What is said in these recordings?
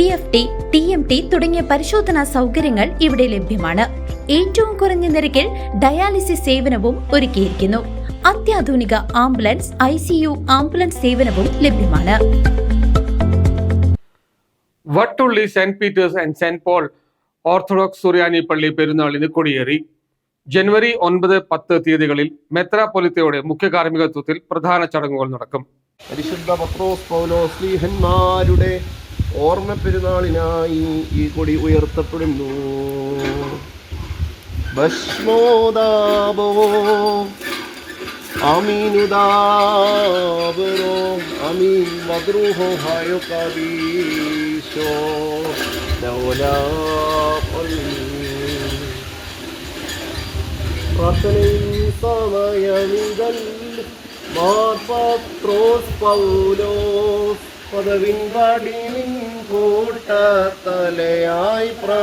P F T T M T തുടങ്ങിയ പരിശോധനാ സൗകര്യങ്ങൾ ഇവിടെ ലഭ്യമാണ്. ഏറ്റവും കുറഞ്ഞ നിരക്കിൽ ഡയാലിസിസ് സേവനവും ഒരുക്കിയിരിക്കുന്നു. അത്യാധുനിക ambulance I C U ambulance സേവനവും ലഭ്യമാണ്. Vattulli saint Peter's and saint Paul orthodox സുറിയാനി പള്ളി പെരുന്നാൾ ഇന്ന് കൊടിയേറി. ജനുവരി ഒൻപത് പത്ത് തീയതികളിൽ മെത്രാപൊലിത്തയുടെ മുഖ്യ കാർമ്മികത്വത്തിൽ പ്രധാന ചടങ്ങുകൾ നടക്കും. പരിശുദ്ധ പത്രോസ് പൗലോസ് സ്ലീഹന്മാരുടെ ഓർമ്മ പെരുന്നാളിനായി ഈ കൊടി ഉയർത്തപ്പെടുന്നു. ഭസ്മോദാബോ അമീനുദാപരോ അമീൻ മദ്രൂഹോ ഹായോ കവീശോ പ്രാർത്ഥനയും സമയമിതൽ മാർപത്രോസ് പൗലോസ് പദവിൻ പടിവിൻ കൂട്ടത്തലയായി പ്രാ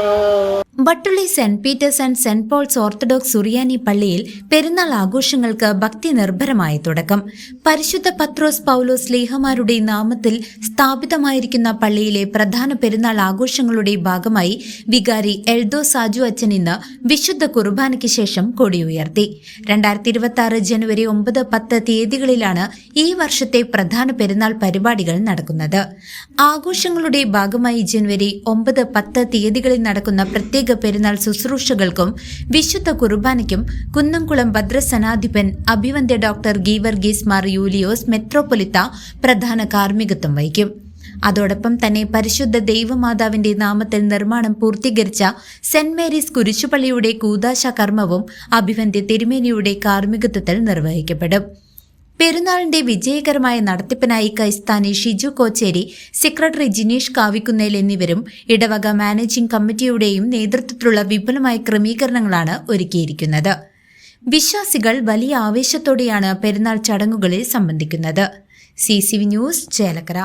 Vattulli saint Peter's and saint Paul's orthodox സുറിയാനി പള്ളിയിൽ പെരുന്നാൾ ആഘോഷങ്ങൾക്ക് ഭക്തി നിർഭരമായി തുടക്കം. പരിശുദ്ധ പത്രോസ് പൗലോസ് ലേഹമാരുടെ നാമത്തിൽ സ്ഥാപിതമായിരിക്കുന്ന പള്ളിയിലെ പ്രധാന പെരുന്നാൾ ആഘോഷങ്ങളുടെ ഭാഗമായി വികാരി എൽദോ സാജു അച്ഛൻ ഇന്ന് വിശുദ്ധ കുർബാനയ്ക്ക് ശേഷം കൊടിയുയർത്തി. രണ്ടായിരത്തി ഇരുപത്തി ആറ് ജനുവരി ഒമ്പത് പത്ത് തീയതികളിലാണ് ഈ വർഷത്തെ പ്രധാന പെരുന്നാൾ പരിപാടികൾ നടക്കുന്നത്. ആഘോഷങ്ങളുടെ ഭാഗമായി ജനുവരി ഒമ്പത് പത്ത് തീയതികളിൽ നടക്കുന്ന പ്രത്യേക പെരുന്നാൾ ശുശ്രൂഷകൾക്കും വിശുദ്ധ കുർബാനയ്ക്കും കുന്നംകുളം ഭദ്രസനാധിപൻ അഭിവന്ദ്യ ഡോക്ടർ ഗീവർഗീസ് മാർ യൂലിയോസ് മെത്രോപൊലിത്ത പ്രധാന കാർമ്മികത്വം വഹിക്കും. അതോടൊപ്പം തന്നെ പരിശുദ്ധ ദൈവമാതാവിന്റെ നാമത്തിൽ നിർമ്മാണം പൂർത്തീകരിച്ച സെന്റ് മേരീസ് കുരിശുപള്ളിയുടെ കൂതാശ കർമ്മവും അഭിവന്ദ്യ തിരുമേനിയുടെ കാർമ്മികത്വത്തിൽ നിർവഹിക്കപ്പെടും. പെരുന്നാളിന്റെ വിജയകരമായ നടത്തിപ്പിനായി കൈസ്ഥാനി ഷിജു കോച്ചേരി സെക്രട്ടറി ജിനീഷ് കാവിക്കുന്നേൽ എന്നിവരും ഇടവക മാനേജിംഗ് കമ്മിറ്റിയുടെയും നേതൃത്വത്തിലുള്ള വിപുലമായ ക്രമീകരണങ്ങളാണ് ഒരുക്കിയിരിക്കുന്നത്. വിശ്വാസികൾ വലിയ ആവേശത്തോടെയാണ് പെരുന്നാൾ ചടങ്ങുകളിൽ സംബന്ധിക്കുന്നത്. C news Chelakkara.